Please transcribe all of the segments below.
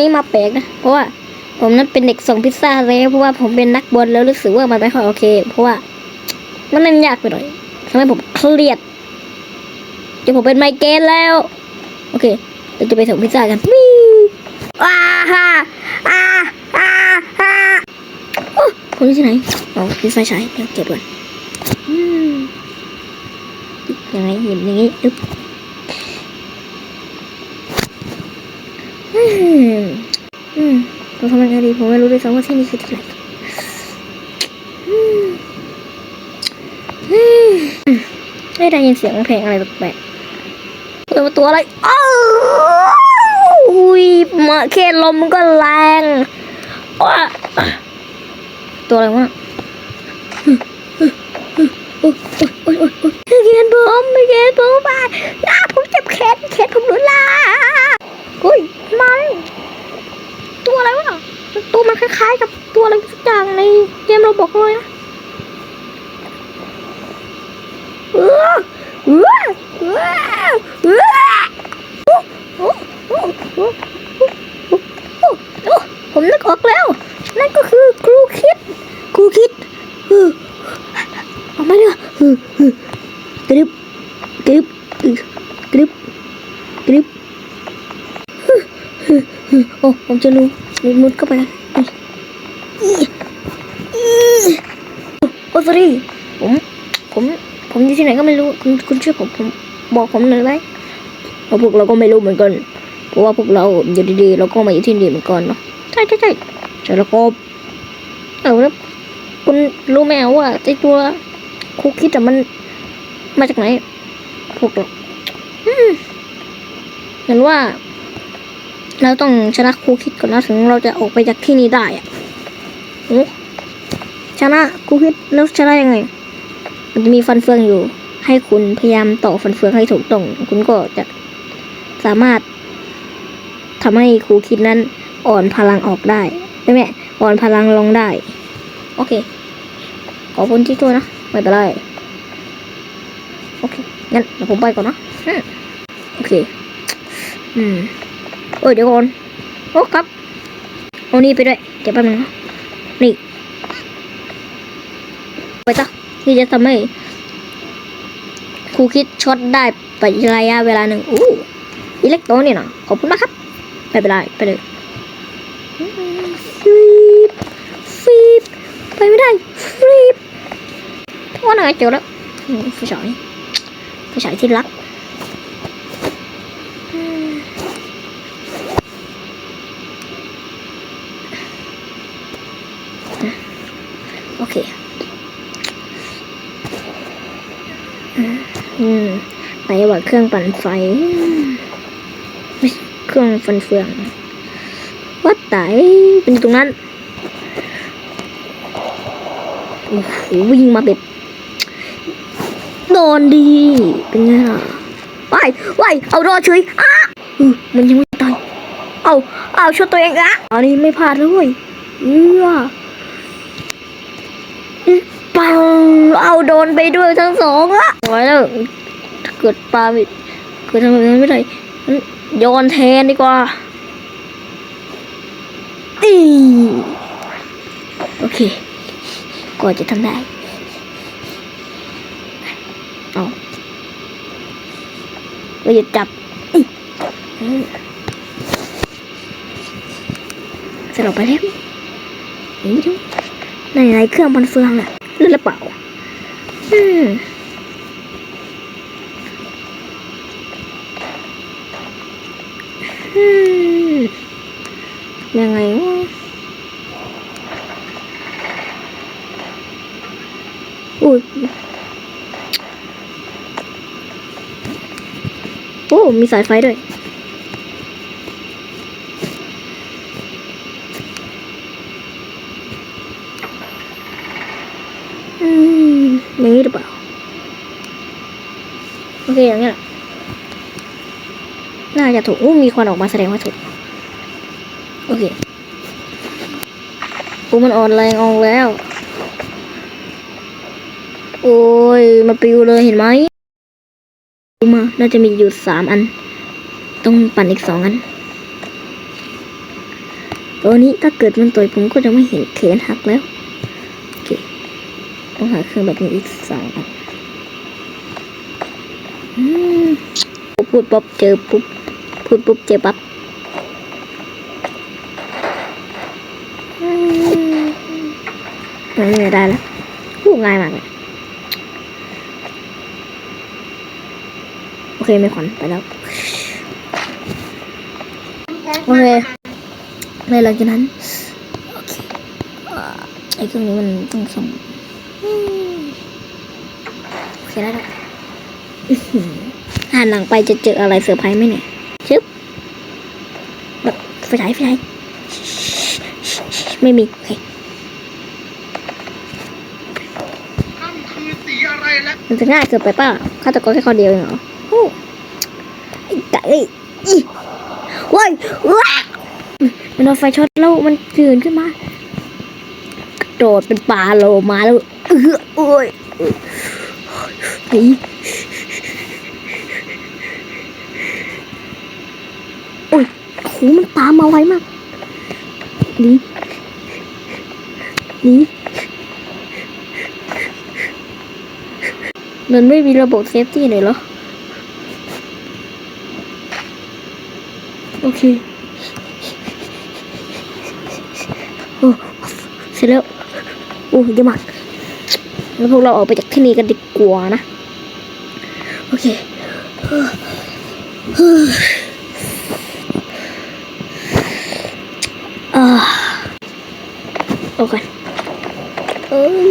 นี่มาแปลกนะ เพราะว่าผมนั้นเป็นเด็กส่งพิซซ่าแล้วเพราะว่าผมเป็นนักบอลแล้วรู้สึกว่ามันไม่ค่อยโอเค เพราะว่ามันเล่นยากไปหน่อยทำให้ผมเครียดจนผมเป็นไมเกรนแล้ว โอเคเราจะไปส่งพิซซ่ากันวิวว้าฮ่าอ่าอ่าอ่าโอ้ผมอยู่ที่ไหนอ๋อมีไฟฉายเดี๋ยวเก็บก่อนอืมยังไงเห็นอย่างนี้อึ๊บอืมอืมเรา ทำยังไงดีผมไม่รู้ด้วยซ้ำว่าที่นี่คือที่ไหนไม่ได้ยินเสียงเพลงอะไรแปลกๆเปิดประตูอะไรอ้าวอุ้ยมาแค่ลมมันก็แรงตัวอะไรวะโอ๊ยโอ๊ยโอ๊ยโอ๊ยโอ๊ยแขนผมไม่แขนผมไปอ้าผมเจ็บแขนแขนผมหลุดละอุ้ยมาแล้ว ตัวมันคล้ายๆ กับตัวอะไรสักอย่างในเกมเราบอกเลยนะเออเออเออเออโอ้โอ้โอ้โอ้โอ้โอ้โอ้ผมนึกออกแล้ว นั่นก็คือครูคิดครูคิดเออออกมาเลยเออเออกรึบกรึบกรึบกรึบเออเออเออโอ้ผมจะรู้ มุดมุดเข้าไปนอีอีโอ้สอรี่ผมผมผมอยู่ที่ไหนก็ไม่รู้คุณคุณช่วยผมผมบอกผมหน่อยไหมเพราพวกเราก็ไม่รู้เหมือนกัน เพราะว่าพวกเราอยู่ดีๆเราก็มาอยู่ที่นี่เหมือนกันเนาะใช่ใช่ใช่ใช่แล้วก็เอาแล้วคุณรู้ไหมว่าไอตัวคุกคิดอะมันมาจากไหนพวกเราอืมเห็นว่า เราต้องชนะครูคิดก่อนนะถึงเราจะออกไปจากที่นี่ได้อะโอ้ชนะครูคิดแล้วชนะยังไง มันจะมีฟันเฟืองอยู่ ให้คุณพยายามต่อฟันเฟืองให้ถูกต้อง คุณก็จะสามารถทำให้ครูคิดนั้นอ่อนพลังออกได้ไม่แม่อ่อนพลังลงได้ โอเค ขอบคุณที่ช่วยนะไม่เป็นไรโอเคงั้นเดี๋ยวผมไปก่อนนะโอเค อืม เอ้ยเดี๋ยวก่อนโอ้ครับเอานี่ไปด้วยเดี๋ยวแป๊บนึงนี่ไปจ้ะที่จะทำให้ครูคิดช็อตได้ไประยะเวลาหนึ่งอู้อิเล็กโตรนี่นะขอบคุณมากครับไม่เป็นไรไปเลยฟีบฟีบไปไม่ได้ฟีบว่าไงเจอแล้วอืมไฟฉายไฟฉายที่รักอืมโอเค อืมไหนว่าเครื่องปั่นไฟไเครื่องฟันเฟือง วัดไตเป็นตรงนั้น โอ้โหวิ่งมาแบบโดนดี เป็นไงล่ะว้ายว้ายเอารอดเฉยอ้ามันยังไม่ตาย เอาเอาช่วยตัวเองอะอันนี้ไม่พลาดเลยเว้ยเออ ปังเอาโดนไปด้วยทั้งสองอะไว้แล้วเกิดปลาไม่เกิดทำแบบนั้นไม่ได้งั้นโยนแทนดีกว่าอีโอเคกว่าจะทำได้เอาเราจะจับอีอืมสลบไปแล้วนี่ดูในไรเครื่องมันเฟืองน่ะเล่น หรือเปล่าอืมอืมยังไงวะอุ้ยโอ้ มีสายไฟด้วย อืม อย่าง นี้หรือเปล่า โอเคอย่างนี้แหละน่าจะถูกอู้มีควันออกมาแสดงว่าถูก โอเคกูมันอ่อนแรงออกแล้ว โอ้ยมาปิวเลยเห็นไหมมาน่าจะมีอยู่สามอัน ต้องปั่นอีกสองอันตัวนี้ถ้าเกิดมันต่อยผมก็จะไม่เห็นแขนหักแล้ว ต้องหาเครื่องแบบนี้อีกสองอันอืมพูดปุ๊บเจอปุ๊บพูดปุ๊บเจอปั๊บอืมอันนี้ได้แล้วพูดง่ายมากเลยโอเคไม่ขวัญไปแล้ว โอเคในหลังจากนั้น โอเคอ่อไอ้เครื่องนี้มันต้องส่ง เคได้แล้วอื้อหือหันหลังไปจะเจออะไรเซอร์ไพรส์ไหมเนี่ย ชึบแบบไฟฉายไฟฉายไม่มีโอเคท่านคือสีอะไรและมันจะง่ายเกินไปป่ะฆาตกรแค่คนเดียวเองเหรอโอ้ไอ้ไก่อีว้ายว้ามันโดนไฟช็อตแล้วมันตื่นขึ้นมากระโดดเป็นปลาโลมาแล้ว เออโอ้ยหนีโอ้ยโหมันตามมาไวมากหนีหนีมันไม่มีระบบเซฟตี้เลยเหรอ โอเค โอ้เสร็จแล้ว โอ้เยอะมาก แล้วพวกเราออกไปจากที่นี่กันดีกว่านะ โอเคอ่าโอเคเอ้ย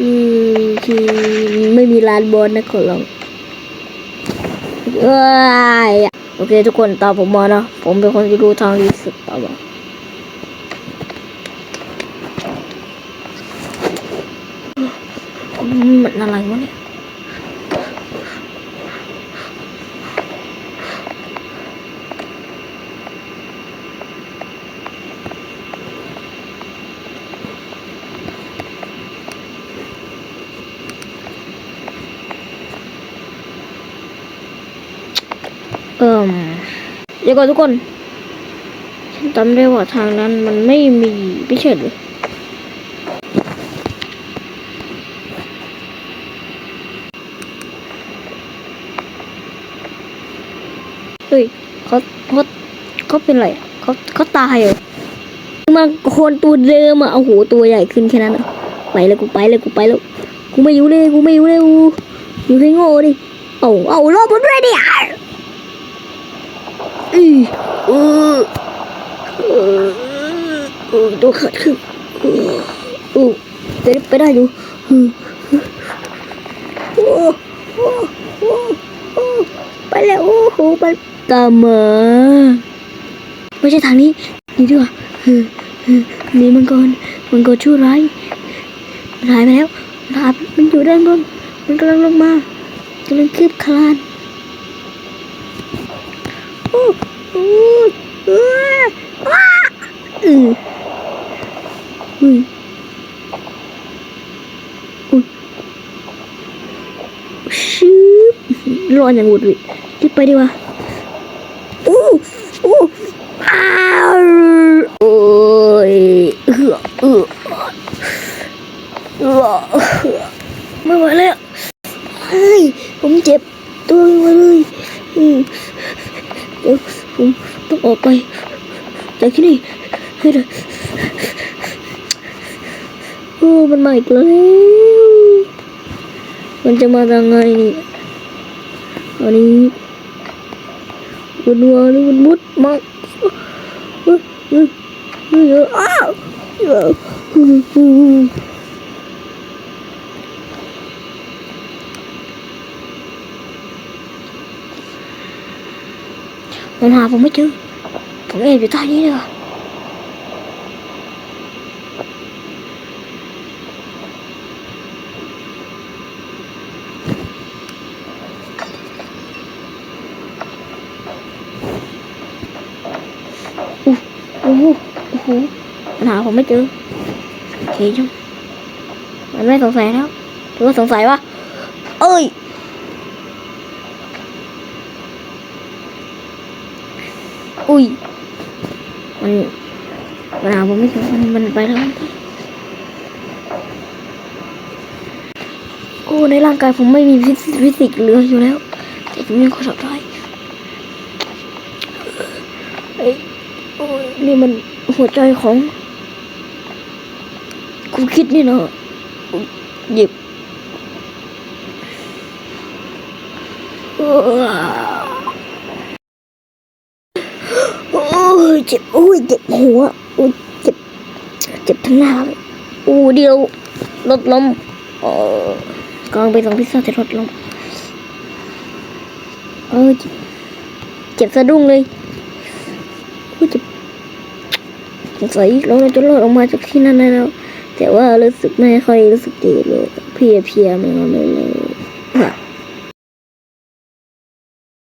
อืมคือไม่มีร้านบอลนะขอร้องเอ้ย โอเค ทุกคนตามผมมานะ ผมเป็นคนที่รู้ทางดีสุดตามมาอืมมันอะไรวะเนี่ยเอิ่มเดี๋ยวก่อนทุกคน ฉันจำได้ว่าทางนั้นมันไม่มีไม่ใช่เหรือเฮ้ยเขาเขาเขาเป็นไรเขาเขาตายเหรอมาคนตัวเดิมอะโอ้โหตัวใหญ่ขึ้นแค่นั้นอะไปเลยกูไปเลยกูไปแล้วกูไม่อยู่เลยกูไม่อยู่เลยกูอยู่ให้โง่ดิเอาเอารอบมันด้วยดิ อือเออเออเอตัวขาดครึ่งเออเออจะไปได้อยู่เออโอ้โอ้โอ้โอ้ไปแล้วโอ้โหไปตามมาไม่ใช่ทางนี้นี่ดีกว่าเออเออนี่มันก่อนมันก็ชั่วร้ายมันหายไปแล้วมันหายมันอยู่ด้านบนมันกำลังลงมากำลังคืบคลาน อ้โอ้เออว้าอืออุ้ยอุ้ยชืบร้อนอย่างหงุดหวิดรีบไปดีกว่าโอ้โอ้อ้าวโอ้ยเออเออเออไม่ไหวแล้วเฮ้ยผมเจ็บตัวเลยอืม ผมต้องออกไปจากที่นี่ให้ได้โอ้มันมาอีกแล้วมันจะมาทางไงนี่อันนี้มันวัวนี่มันมุดมาเฮ้ยเฮ้ยเฮ้ยเฮ้ยอ้าวเฮ้ยเฮ้ยเฮ้ย มันหาผมไม่เจอผมแอบอยู่ใต้นี้เลยว่ะอู้โอ้โหโอ้โหมันหาผมไม่เจอโอเคจังมันไม่สงสัยแล้วหรือว่าสงสัยวะ เอ้ย อุ้ย มันมันเอาผมไม่ถึงมันมันไปแล้วมันไปโอ้ในร่างกายผมไม่มีฟิสิฟิสิกส์เหลืออยู่แล้วแต่ผมยังขอสับได้เอ้ยโอ้ยนี่มันหัวใจของกูคิดนี่เนาะหยิบเอ้อโอ้ย เจ็บโอ้ยเจ็บหัวโอ้ยเจ็บเจ็บทั้งหน้าเลยโอ้เดียวรถล้มเออกองไปตรงพิซซ่าแต่รถล้มเออเจ็บเจ็บสะดุ้งเลยโอ้ยเจ็บสงสัยเราจะรอดออกมาจากที่นั่นได้แล้ว แต่ว่ารู้สึกไม่ค่อยรู้สึกดีเลยเพียเพียๆไม่นอนเลยเลย